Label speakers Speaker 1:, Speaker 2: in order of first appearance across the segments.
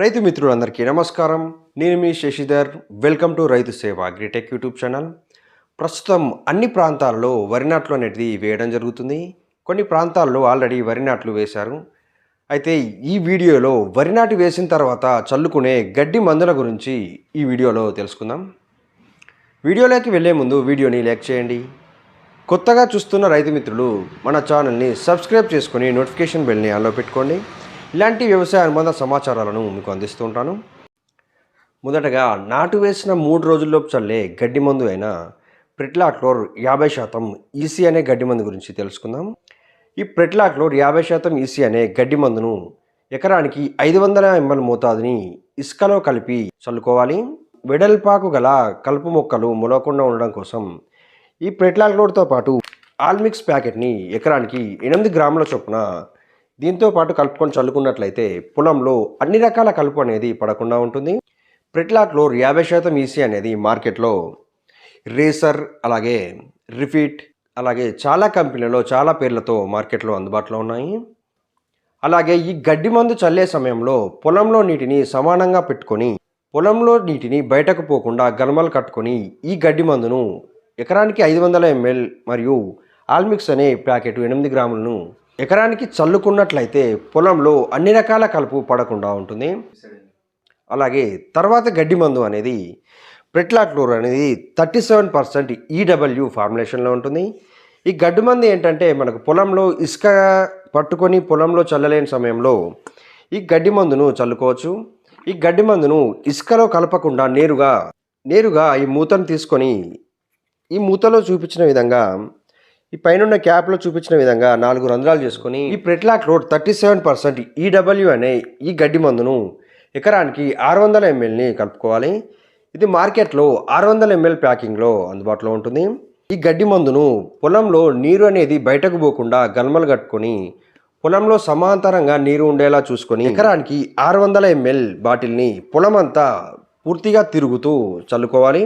Speaker 1: రైతు మిత్రులందరికీ నమస్కారం. నేను మీ శశిధర్. వెల్కమ్ టు రైతు సేవ అగ్రిటెక్ యూట్యూబ్ ఛానల్. ప్రస్తుతం అన్ని ప్రాంతాల్లో వరి నాట్లు అనేది వేయడం జరుగుతుంది. కొన్ని ప్రాంతాల్లో ఆల్రెడీ వరి నాట్లు వేశారు. అయితే ఈ వీడియోలో వరి నాటు వేసిన తర్వాత చల్లుకునే గడ్డి మందుల గురించి ఈ వీడియోలో తెలుసుకుందాం. వీడియోలోకి వెళ్ళే ముందు వీడియోని లైక్ చేయండి. కొత్తగా చూస్తున్న రైతు మిత్రులు మన ఛానల్ని సబ్స్క్రైబ్ చేసుకొని నోటిఫికేషన్ బెల్ని ఆన్లో పెట్టుకోండి. ఇలాంటి వ్యవసాయ అనుబంధ సమాచారాలను మీకు అందిస్తూ ఉంటాను మొదటగా నాటు వేసిన మూడు రోజుల్లోపు చల్లే గడ్డి మందు అయిన ప్రిట్లాక్లోర్ యాభై శాతం ఈసీ అనే గడ్డి మందు గురించి తెలుసుకుందాం. ఈ ప్రిట్లాక్లోర్ యాభై శాతం ఈసీ అనే గడ్డి మందును ఎకరానికి ఐదు వందల ఎంఎల్ మోతాదుని ఇసుకలో కలిపి చల్లుకోవాలి. వెడల్పాకు గల కలుపు మొక్కలు మొలవకుండా ఉండడం కోసం ఈ ప్రిట్లాక్లోర్తో పాటు ఆల్మిక్స్ ప్యాకెట్ని ఎకరానికి ఎనిమిది గ్రాముల చొప్పున దీంతో పాటు కలుపుకొని చల్లుకున్నట్లయితే పొలంలో అన్ని రకాల కలుపు అనేది పడకుండా ఉంటుంది. ప్రిట్లాట్లో యాభై శాతం ఈసీ అనేది మార్కెట్లో రేసర్ అలాగే రిఫిట్ అలాగే చాలా కంపెనీలలో చాలా పేర్లతో మార్కెట్లో అందుబాటులో ఉన్నాయి. అలాగే ఈ గడ్డి మందు చల్లే సమయంలో పొలంలో నీటిని సమానంగా పెట్టుకొని పొలంలో నీటిని బయటకు పోకుండా గలమలు కట్టుకొని ఈ గడ్డి మందును ఎకరానికి ఐదు వందల ఎంఎల్ మరియు ఆల్మిక్స్ అనే ప్యాకెట్ ఎనిమిది గ్రాములను ఎకరానికి చల్లుకున్నట్లయితే పొలంలో అన్ని రకాల కలుపు పడకుండా ఉంటుంది. అలాగే తర్వాత గడ్డి మందు అనేది ప్రెట్లాక్లోర్ అనేది థర్టీ సెవెన్ పర్సెంట్ ఈడబ్ల్యూ ఫార్ములేషన్లో ఉంటుంది. ఈ గడ్డి మందు ఏంటంటే మనకు పొలంలో ఇసుక పట్టుకొని పొలంలో చల్లలేని సమయంలో ఈ గడ్డి మందును చల్లుకోవచ్చు. ఈ గడ్డి మందును ఇసుకలో కలపకుండా నేరుగా నేరుగా ఈ మూతను తీసుకొని ఈ మూతలో చూపించిన విధంగా ఈ పైన క్యాప్లో చూపించిన విధంగా నాలుగు రంధ్రాలు చేసుకొని ఈ pretilachlor thirty seven percent EW అనే ఈ గడ్డి మందును ఎకరానికి ఆరు వందల ఎంఎల్ని కలుపుకోవాలి. ఇది మార్కెట్లో ఆరు వందల ఎంఎల్ ప్యాకింగ్లో అందుబాటులో ఉంటుంది. ఈ గడ్డి మందును పొలంలో నీరు అనేది బయటకు పోకుండా గల్మలు కట్టుకొని పొలంలో సమాంతరంగా నీరు ఉండేలా చూసుకొని ఎకరానికి ఆరు వందల ఎంఎల్ బాటిల్ని పొలం అంతా పూర్తిగా తిరుగుతూ చల్లుకోవాలి.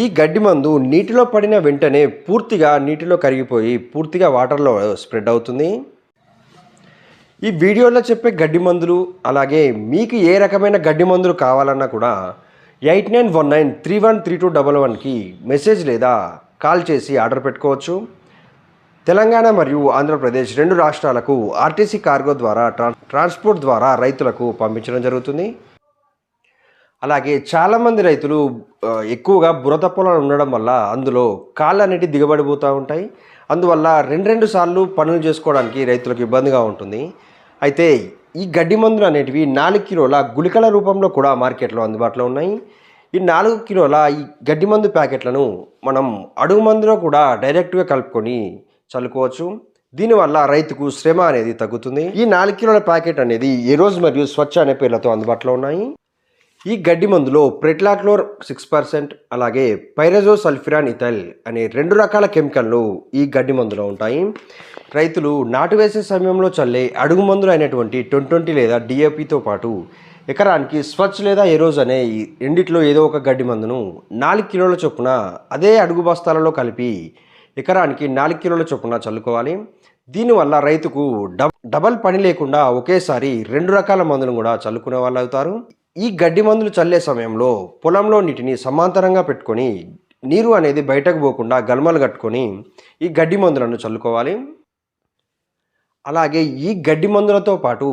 Speaker 1: ఈ గడ్డి మందు నీటిలో పడిన వెంటనే పూర్తిగా నీటిలో కరిగిపోయి పూర్తిగా వాటర్లో స్ప్రెడ్ అవుతుంది. ఈ వీడియోలో చెప్పే గడ్డి మందులు అలాగే మీకు ఏ రకమైన గడ్డి మందులు కావాలన్నా కూడా eight nine one nine three one three two double వన్కి మెసేజ్ లేదా కాల్ చేసి ఆర్డర్ పెట్టుకోవచ్చు. తెలంగాణ మరియు ఆంధ్రప్రదేశ్ రెండు రాష్ట్రాలకు ఆర్టీసీ కార్గో ద్వారా ట్రాన్స్పోర్ట్ ద్వారా రైతులకు పంపించడం జరుగుతుంది. అలాగే చాలామంది రైతులు ఎక్కువగా బురద పొలాలు ఉండడం వల్ల అందులో కాళ్ళు అనేవి దిగబడిపోతూ ఉంటాయి. అందువల్ల రెండు రెండు సార్లు పనులు చేసుకోవడానికి రైతులకు ఇబ్బందిగా ఉంటుంది. అయితే ఈ గడ్డి మందులు అనేటివి నాలుగు కిలోల గుళికల రూపంలో కూడా మార్కెట్లో అందుబాటులో ఉన్నాయి. ఈ నాలుగు కిలోల ఈ గడ్డి మందు ప్యాకెట్లను మనం అడుగు మందులో కూడా డైరెక్ట్గా కలుపుకొని చల్లుకోవచ్చు. దీనివల్ల రైతుకు శ్రమ అనేది తగ్గుతుంది. ఈ నాలుగు కిలోల ప్యాకెట్ అనేది ఏ రోజు మరియు స్వచ్ఛ అనే పేర్లతో అందుబాటులో ఉన్నాయి. ఈ గడ్డి మందులో ప్రెట్లాక్లోర్ సిక్స్ పర్సెంట్ అలాగే పైరజో సల్ఫిరాన్ ఇథైల్ అనే రెండు రకాల కెమికల్లు ఈ గడ్డి మందులో ఉంటాయి. రైతులు నాటు వేసే సమయంలో చల్లే అడుగు మందులు అయినటువంటి ట్వంటీ ట్వంటీ లేదా డిఏపితో పాటు ఎకరానికి స్వచ్ఛ లేదా ఎరోజ్ అనే ఈ రెండిట్లో ఏదో ఒక గడ్డి మందును నాలుగు కిలోల చొప్పున అదే అడుగు బస్తాలలో కలిపి ఎకరానికి నాలుగు కిలోల చొప్పున చల్లుకోవాలి. దీనివల్ల రైతుకు డబల్ పని లేకుండా ఒకేసారి రెండు రకాల మందులను కూడా చల్లుకునే వాళ్ళు అవుతారు ఈ గడ్డి మందులు చల్లే సమయంలో పొలంలో నీటిని సమాంతరంగా పెట్టుకొని నీరు అనేది బయటకు పోకుండా గల్మలు కట్టుకొని ఈ గడ్డి మందులను చల్లుకోవాలి. అలాగే ఈ గడ్డి మందులతో పాటు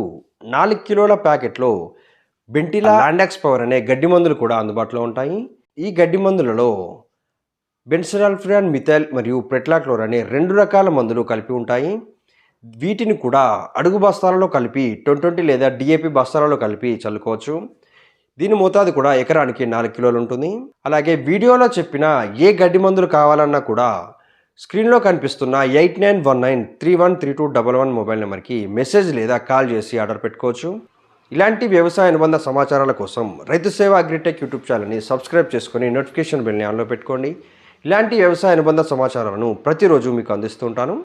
Speaker 1: నాలుగు కిలోల ప్యాకెట్లో బెంటిలా లాండాక్స్ పవర్ అనే గడ్డి మందులు కూడా అందుబాటులో ఉంటాయి. ఈ గడ్డి మందులలో బెన్సరాల్ఫ్రియాన్ మిథైల్ మరియు ప్రెట్లాక్లోర్ అనే రెండు రకాల మందులు కలిపి ఉంటాయి. వీటిని కూడా అడుగు బస్తాలలో కలిపి ట్వంటీ ట్వంటీ లేదా డిఏపి బస్తాలలో కలిపి చల్లుకోవచ్చు. దీని మోతాదు కూడా ఎకరానికి నాలుగు కిలోలు ఉంటుంది. అలాగే వీడియోలో చెప్పిన ఏ గడ్డి మందులు కావాలన్నా కూడా స్క్రీన్లో కనిపిస్తున్న eight nine one nine three one three two double one mobile నెంబర్కి మెసేజ్ లేదా కాల్ చేసి ఆర్డర్ పెట్టుకోవచ్చు. ఇలాంటి వ్యవసాయ అనుబంధ సమాచారాల కోసం రైతు సేవ అగ్రిటెక్ యూట్యూబ్ ఛానల్ని సబ్స్క్రైబ్ చేసుకొని నోటిఫికేషన్ బెల్ని ఆన్లో పెట్టుకోండి. ఇలాంటి వ్యవసాయ అనుబంధ సమాచారాలను ప్రతిరోజు మీకు అందిస్తుంటాను